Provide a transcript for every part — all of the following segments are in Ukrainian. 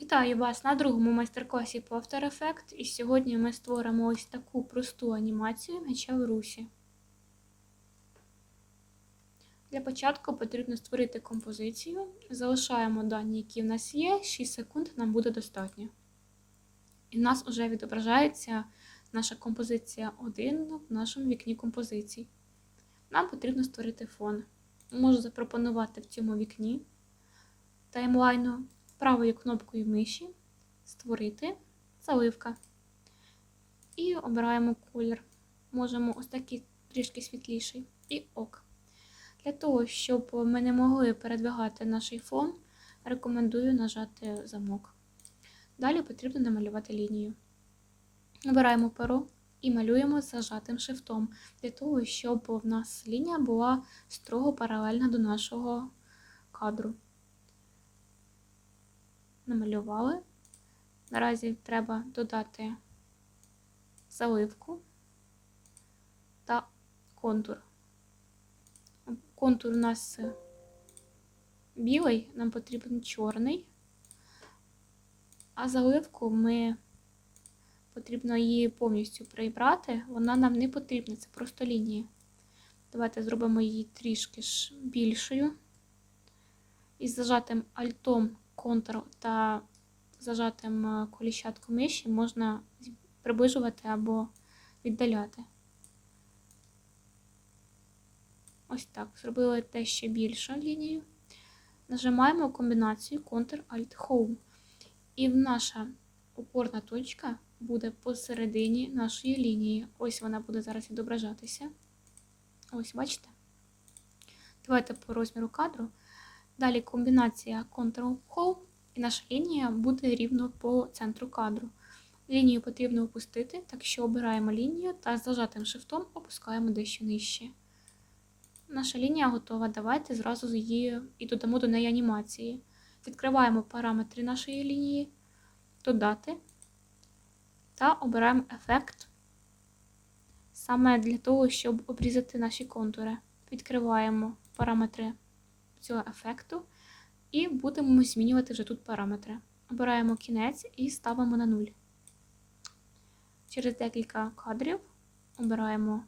Вітаю вас на другому майстер-класі по After Effects і сьогодні ми створимо ось таку просту анімацію м'яча в русі. Для початку потрібно створити композицію. Залишаємо дані, які в нас є, 6 секунд нам буде достатньо. І в нас вже відображається наша композиція 1 в нашому вікні композицій. Нам потрібно створити фон. Можу запропонувати в цьому вікні таймлайну правою кнопкою миші Створити заливка. І обираємо колір. Можемо ось такий трішки світліший і ок. Для того, щоб ми не могли передвигати наш фон, рекомендую нажати замок. Далі потрібно намалювати лінію. Обираємо перо і малюємо зажатим шрифтом, для того, щоб в нас лінія була строго паралельна до нашого кадру намалювали. Наразі треба додати заливку та контур. Контур у нас білий, нам потрібен чорний, а заливку ми потрібно її повністю прибрати, вона нам не потрібна, це просто лінії. Давайте зробимо її трішки більшою. Із зажатим альтом контур та зажатим е, коліщатком миші можна приближувати або віддаляти. Ось так. Зробили те ще більшу лінію. Нажимаємо комбінацію Ctrl-Alt-Home. І наша опорна точка буде посередині нашої лінії. Ось вона буде зараз відображатися. Ось, бачите? Давайте по розміру кадру. Далі комбінація Ctrl-Home, і наша лінія буде рівно по центру кадру. Лінію потрібно опустити, так що обираємо лінію та з зажатим шифтом опускаємо дещо нижче. Наша лінія готова. Давайте зразу її і додамо до неї анімації. Відкриваємо параметри нашої лінії, додати та обираємо ефект саме для того, щоб обрізати наші контури. Відкриваємо параметри цього ефекту, і будемо змінювати вже тут параметри. Обираємо кінець і ставимо на 0. Через декілька кадрів обираємо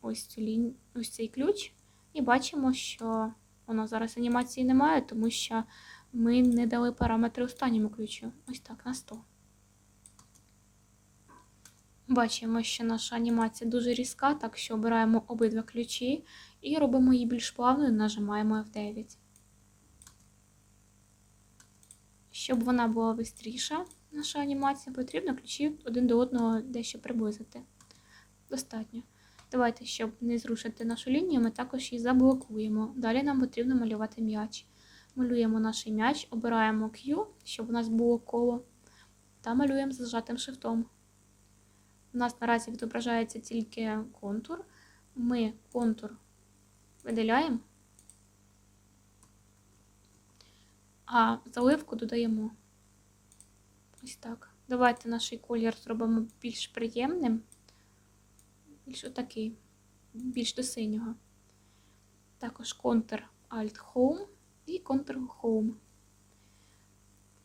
ось, цю лінь... ось цей ключ, і бачимо, що воно зараз анімації немає, тому що ми не дали параметри останньому ключу. Ось так, на 100. Бачимо, що наша анімація дуже різка, так що обираємо обидва ключі і робимо її більш плавною, нажимаємо F9. Щоб вона була швидша, наша анімація, потрібно ключі один до одного дещо приблизити. Достатньо. Давайте, щоб не зрушити нашу лінію, ми також її заблокуємо. Далі нам потрібно малювати м'яч. Малюємо наш м'яч, обираємо Q, щоб у нас було коло, та малюємо з зажатим шрифтом. У нас наразі відображається тільки контур. Ми контур виділяємо, а заливку додаємо. Ось так. Давайте наш колір зробимо більш приємним, більш отакий, більш до синього. Також контур Alt-Home і контур Home.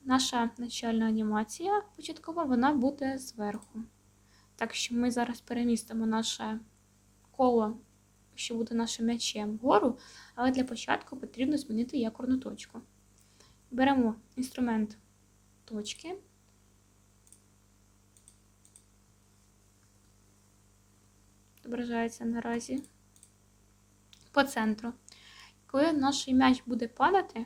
Наша начальна анімація початкова, вона буде зверху. Так що ми зараз перемістимо наше коло, що буде нашим м'ячем вгору, але для початку потрібно змінити якорну точку. Беремо інструмент точки. Відображається наразі по центру. Коли наш м'яч буде падати,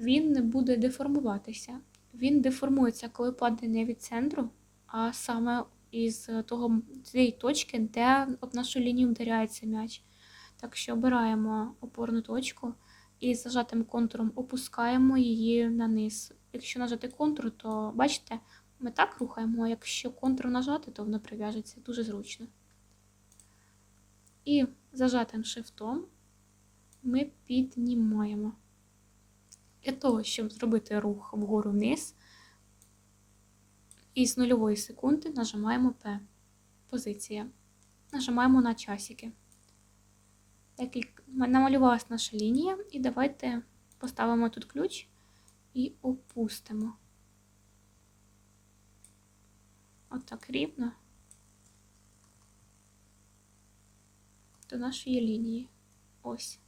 він не буде деформуватися. Він деформується, коли падає не від центру, а саме із того, цієї точки, де об нашу лінію вдаряється м'яч. Так що обираємо опорну точку і зажатим контуром опускаємо її на низ. Якщо нажати контур, то бачите, ми так рухаємо, а якщо контур нажати, то воно прив'яжеться дуже зручно. І зажатим шифтом ми піднімаємо. Для того, щоб зробити рух вгору вниз, і з нульової секунди нажимаємо P. Позиція. Нажимаємо на часики. Намалювалася наша лінія, і давайте поставимо тут ключ і опустимо. отак рівно до нашої лінії. Ось.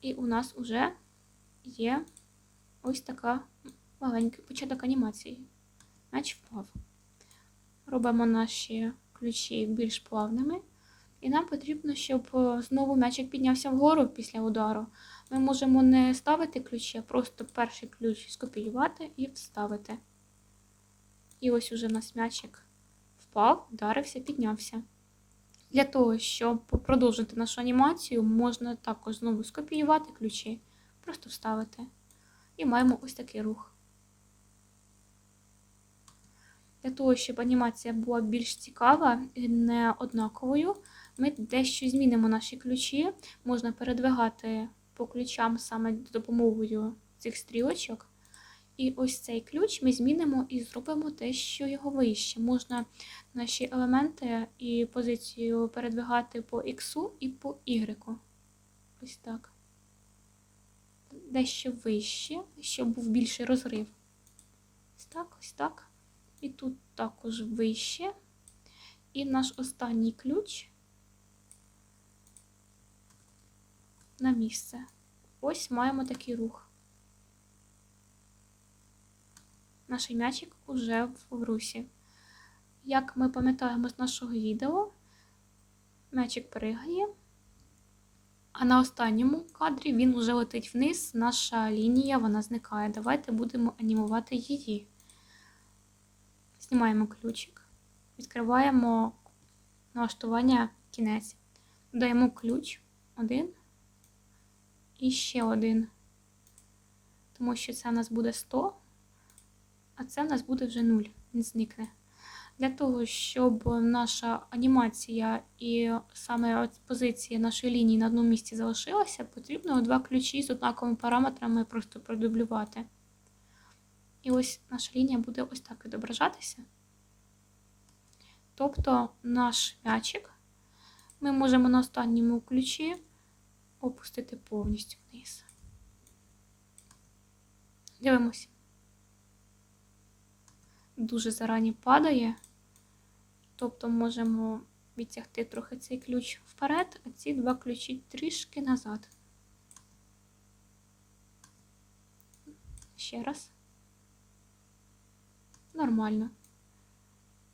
І у нас вже є ось така маленький початок анімації. М'яч впав. Робимо наші ключі більш плавними. І нам потрібно, щоб знову м'ячик піднявся вгору після удару. Ми можемо не ставити ключі, а просто перший ключ скопіювати і вставити. І ось уже в нас м'ячик впав, вдарився, піднявся. Для того, щоб продовжити нашу анімацію, можна також знову скопіювати ключі, просто вставити. І маємо ось такий рух. Для того, щоб анімація була більш цікава і не однаковою, ми дещо змінимо наші ключі. Можна передвигати по ключам саме з допомогою цих стрілочок. І ось цей ключ ми змінимо і зробимо те, що його вище. Можна наші елементи і позицію передвигати по X і по Y. Ось так. Дещо вище, щоб був більший розрив. Ось так, ось так. І тут також вище. І наш останній ключ на місце. Ось маємо такий рух. Наш м'ячик уже в русі. Як ми пам'ятаємо з нашого відео, м'ячик пригає, а на останньому кадрі він вже летить вниз, наша лінія вона зникає. Давайте будемо анімувати її. Знімаємо ключик, відкриваємо налаштування кінець. Додаємо ключ один і ще один. Тому що це у нас буде 100, а це у нас буде вже 0, він зникне. Для того, щоб наша анімація і саме позиція нашої лінії на одному місці залишилася, потрібно два ключі з однаковими параметрами просто продублювати. І ось наша лінія буде ось так відображатися. Тобто наш м'ячик ми можемо на останньому ключі опустити повністю вниз. Дивимося. Дуже зарані падає, тобто можемо відтягти трохи цей ключ вперед, а ці два ключі трішки назад. Ще раз. Нормально.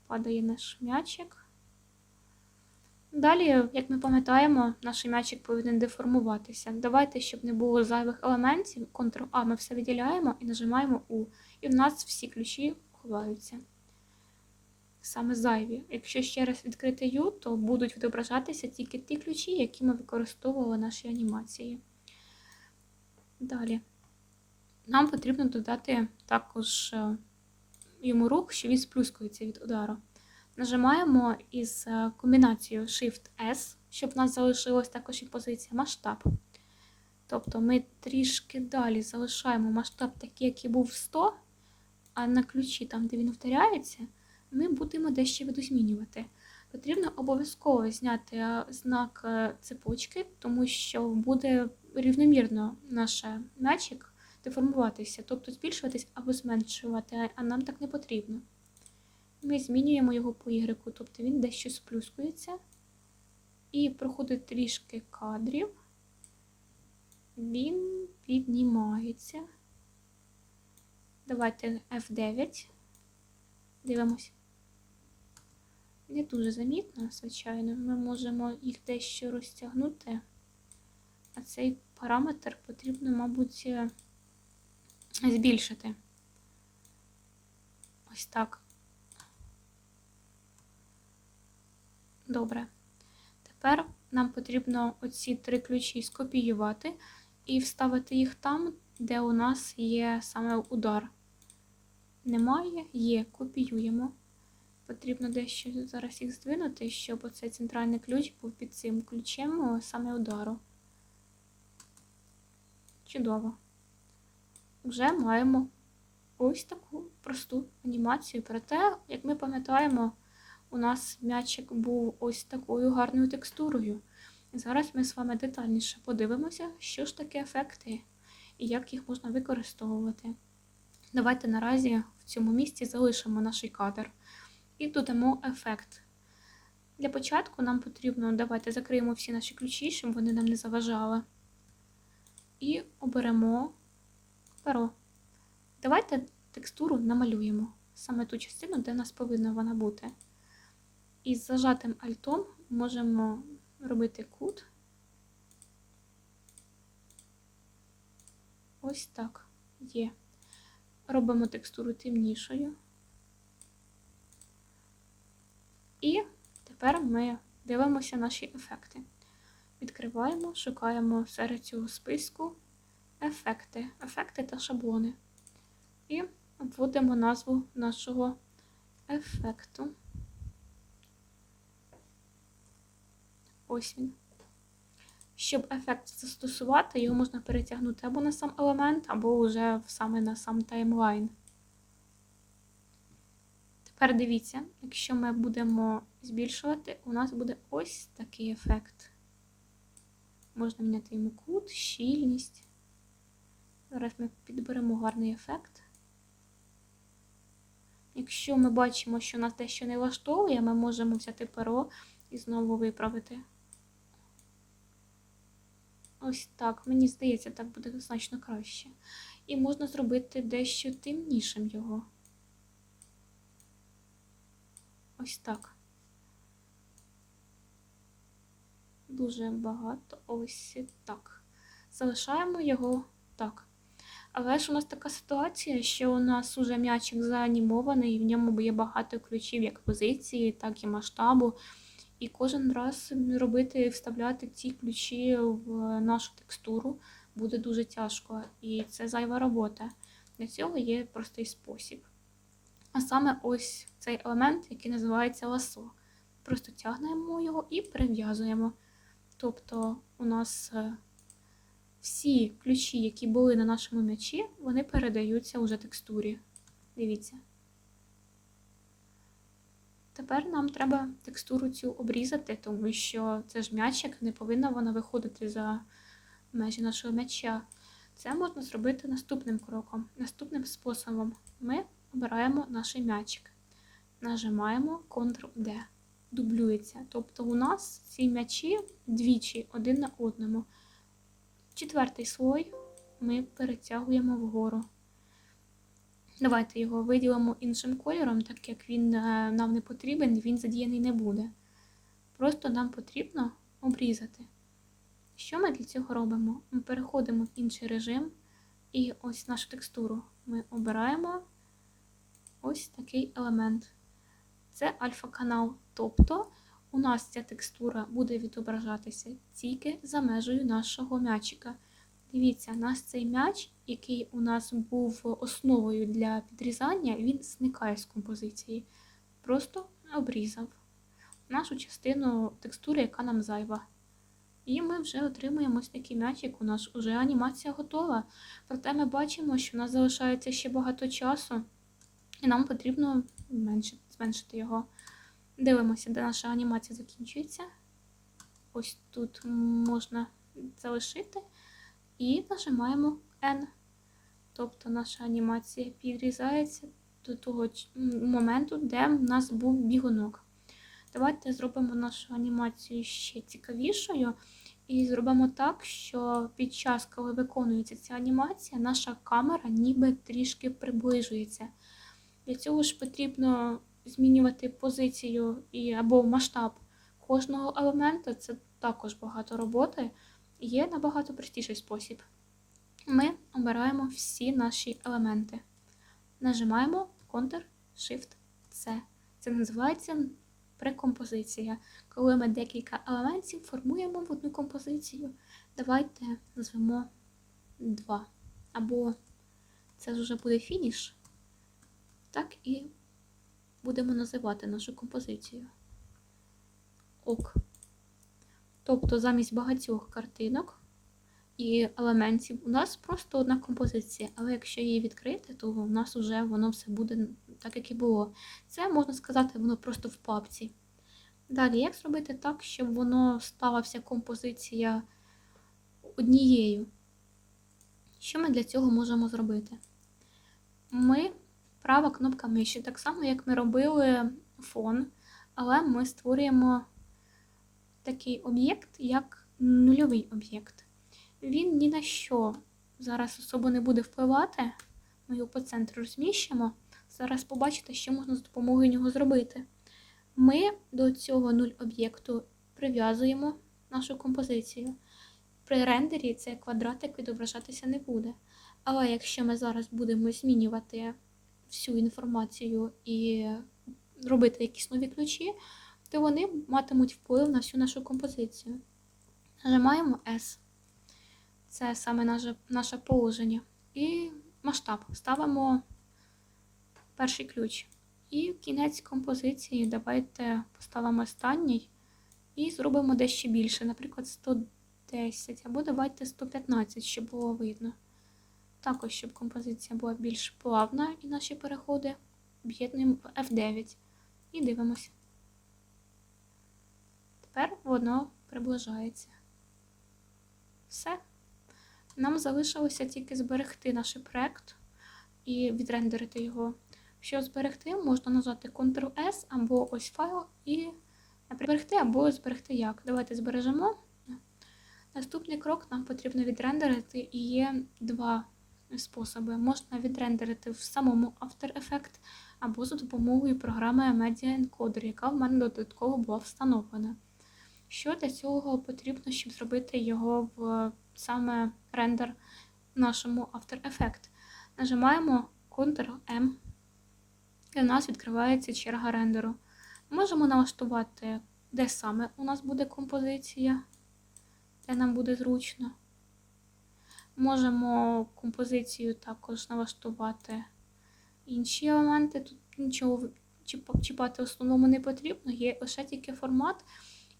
Падає наш м'ячик. Далі, як ми пам'ятаємо, наш м'ячик повинен деформуватися. Давайте, щоб не було зайвих елементів, Ctrl-A ми все виділяємо і нажимаємо U. І в нас всі ключі ховаються. Саме зайві. Якщо ще раз відкрити U, то будуть відображатися тільки ті ключі, які ми використовували в нашій анімації. Далі. Нам потрібно додати також е, йому рух, що він сплюскується від удару. Нажимаємо із е, комбінацією Shift-S, щоб в нас залишилась також і позиція масштаб. Тобто ми трішки далі залишаємо масштаб такий, який був 100, а на ключі, там, де він повторяється, ми будемо дещо видозмінювати. Потрібно обов'язково зняти е, знак е, цепочки, тому що буде рівномірно наш м'ячик деформуватися, тобто збільшуватись або зменшувати, а нам так не потрібно. Ми змінюємо його по Y, тобто він дещо сплюскується. І проходить трішки кадрів. Він піднімається. Давайте F9. Дивимось. Не дуже замітно, звичайно. Ми можемо їх дещо розтягнути, а цей параметр потрібно, мабуть, збільшити. Ось так. Добре. Тепер нам потрібно оці три ключі скопіювати і вставити їх там, де у нас є саме удар. Немає, є, копіюємо. Потрібно дещо зараз їх здвинути, щоб оцей центральний ключ був під цим ключем саме удару. Чудово. Вже маємо ось таку просту анімацію. Проте, як ми пам'ятаємо, у нас м'ячик був ось такою гарною текстурою. Зараз ми з вами детальніше подивимося, що ж таке ефекти і як їх можна використовувати. Давайте наразі в цьому місці залишимо наш кадр і додамо ефект. Для початку нам потрібно, давайте закриємо всі наші ключі, щоб вони нам не заважали. І оберемо перо. Давайте текстуру намалюємо саме ту частину, де в нас повинна вона бути. І з зажатим альтом можемо робити кут. Ось так є. Робимо текстуру темнішою. І тепер ми дивимося наші ефекти. Відкриваємо, шукаємо серед цього списку ефекти, ефекти та шаблони. І вводимо назву нашого ефекту. Ось він. Щоб ефект застосувати, його можна перетягнути або на сам елемент, або вже саме на сам таймлайн. Тепер дивіться, якщо ми будемо збільшувати, у нас буде ось такий ефект. Можна міняти йому кут, щільність. Зараз ми підберемо гарний ефект. Якщо ми бачимо, що нас дещо не влаштовує, ми можемо взяти перо і знову виправити. Ось так, мені здається, так буде значно краще. І можна зробити дещо темнішим його. Ось так. Дуже багато. Ось так. Залишаємо його так. Але ж у нас така ситуація, що у нас уже м'ячик заанімований, і в ньому є багато ключів як позиції, так і масштабу. І кожен раз робити, вставляти ці ключі в нашу текстуру буде дуже тяжко. І це зайва робота. Для цього є простий спосіб. А саме ось цей елемент, який називається ласо. Просто тягнемо його і прив'язуємо. Тобто у нас е, всі ключі, які були на нашому м'ячі, вони передаються уже текстурі. Дивіться. Тепер нам треба текстуру цю обрізати, тому що це ж м'ячик, не повинна вона виходити за межі нашого м'яча. Це можна зробити наступним кроком. Наступним способом ми обираємо наш м'ячик, нажимаємо Ctrl-D, дублюється. Тобто у нас ці м'ячі двічі один на одному. Четвертий слой ми перетягуємо вгору. Давайте його виділимо іншим кольором, так як він е, нам не потрібен, він задіяний не буде. Просто нам потрібно обрізати. Що ми для цього робимо? Ми переходимо в інший режим, і ось нашу текстуру ми обираємо ось такий елемент. Це альфа-канал. Тобто у нас ця текстура буде відображатися тільки за межею нашого м'ячика. Дивіться, у нас цей м'яч, який у нас був основою для підрізання, він зникає з композиції. Просто обрізав нашу частину текстури, яка нам зайва. І ми вже отримуємо ось такий м'ячик. У нас вже анімація готова. Проте ми бачимо, що у нас залишається ще багато часу, і нам потрібно зменшити його. Дивимося, де наша анімація закінчується. Ось тут можна залишити. І нажимаємо N. Тобто наша анімація підрізається до того моменту, де в нас був бігунок. Давайте зробимо нашу анімацію ще цікавішою. І зробимо так, що під час, коли виконується ця анімація, наша камера ніби трішки приближується. Для цього ж потрібно змінювати позицію і, або масштаб кожного елемента. Це також багато роботи. Є набагато простіший спосіб. Ми обираємо всі наші елементи. Нажимаємо Ctrl-Shift-C. Це називається прекомпозиція. Коли ми декілька елементів формуємо в одну композицію, давайте назвемо 2. Або це вже буде фініш. Так і будемо називати нашу композицію. Ок. Тобто замість багатьох картинок і елементів у нас просто одна композиція. Але якщо її відкрити, то у нас вже воно все буде так, як і було. Це, можна сказати, воно просто в папці. Далі, як зробити так, щоб воно стала вся композиція однією? Що ми для цього можемо зробити? ми права кнопка миші, так само, як ми робили фон, але ми створюємо такий об'єкт, як нульовий об'єкт. Він ні на що зараз особо не буде впливати. Ми його по центру розміщимо. Зараз побачите, що можна з допомогою нього зробити. Ми до цього нуль об'єкту прив'язуємо нашу композицію. При рендері цей квадратик відображатися не буде. Але якщо ми зараз будемо змінювати всю інформацію і робити якісь нові ключі, то вони матимуть вплив на всю нашу композицію. Нажимаємо S. Це саме наше, наше положення. І масштаб. Ставимо перший ключ. І кінець композиції давайте поставимо останній і зробимо дещо більше, наприклад, 110 або давайте 115, щоб було видно. Також, щоб композиція була більш плавна і наші переходи об'єднуємо в F9 і дивимося. Тепер воно приближається. Все. Нам залишилося тільки зберегти наш проект і відрендерити його. Щоб зберегти, можна нажати Ctrl-S або ось файл і зберегти або зберегти як. Давайте збережемо. Наступний крок нам потрібно відрендерити, і є два способи. Можна відрендерити в самому After Effects або за допомогою програми Media Encoder, яка в мене додатково була встановлена. Що для цього потрібно, щоб зробити його в саме рендер нашому After Effects? Нажимаємо Ctrl-M, і у нас відкривається черга рендеру. Можемо налаштувати, де саме у нас буде композиція, де нам буде зручно. Можемо композицію також налаштувати інші елементи. Тут нічого чіпати основному не потрібно, є лише тільки формат.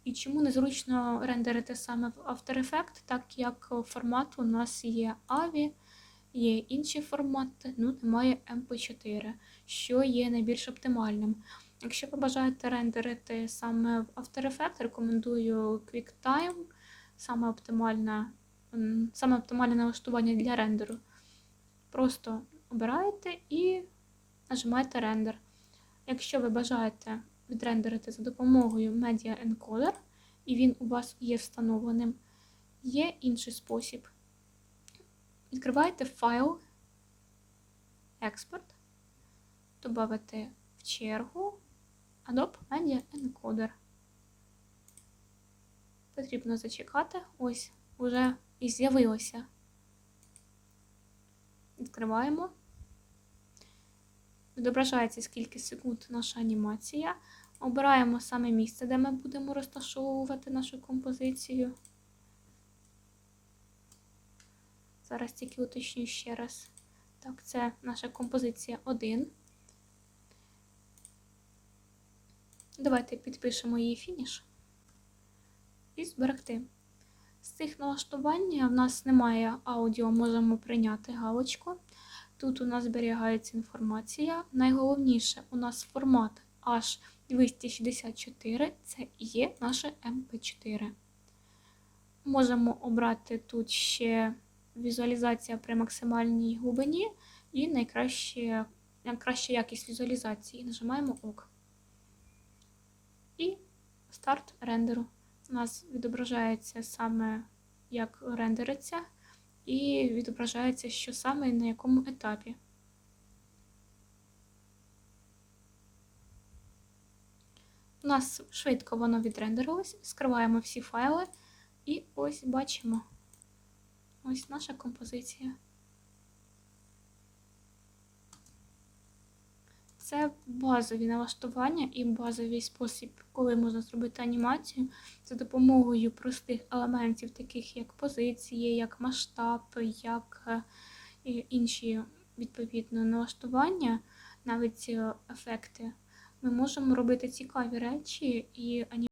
І чому незручно рендерити саме в After Effects, так як формат у нас є AVI, є інші формати, ну немає MP4, що є найбільш оптимальним. Якщо ви бажаєте рендерити саме в After Effects, рекомендую QuickTime, саме оптимальне, саме оптимальне налаштування для рендеру. Просто обираєте і нажимаєте рендер. Якщо ви бажаєте відрендерити за допомогою Media Encoder, і він у вас є встановленим, є інший спосіб. Відкриваєте файл, експорт, додати в чергу Adobe Media Encoder. Потрібно зачекати, ось уже і з'явилося. Відкриваємо. Відображається, скільки секунд наша анімація. Обираємо саме місце, де ми будемо розташовувати нашу композицію. Зараз тільки уточню ще раз. Так, це наша композиція 1. Давайте підпишемо її фініш і зберегти. З цих налаштувань в нас немає аудіо, можемо прийняти галочку. Тут у нас зберігається інформація. Найголовніше у нас формат H264 це і є наше MP4. Можемо обрати тут ще візуалізація при максимальній глибині і найкраща якість візуалізації. Нажимаємо ОК. І старт рендеру. У нас відображається саме, як рендериться, і відображається, що саме і на якому етапі. У нас швидко воно відрендерилось, скриваємо всі файли, і ось бачимо ось наша композиція. Це базові налаштування і базовий спосіб, коли можна зробити анімацію за допомогою простих елементів, таких як позиції, як масштаб, як е, інші відповідно налаштування, навіть е, ефекти. Ми можемо робити цікаві речі і анімації.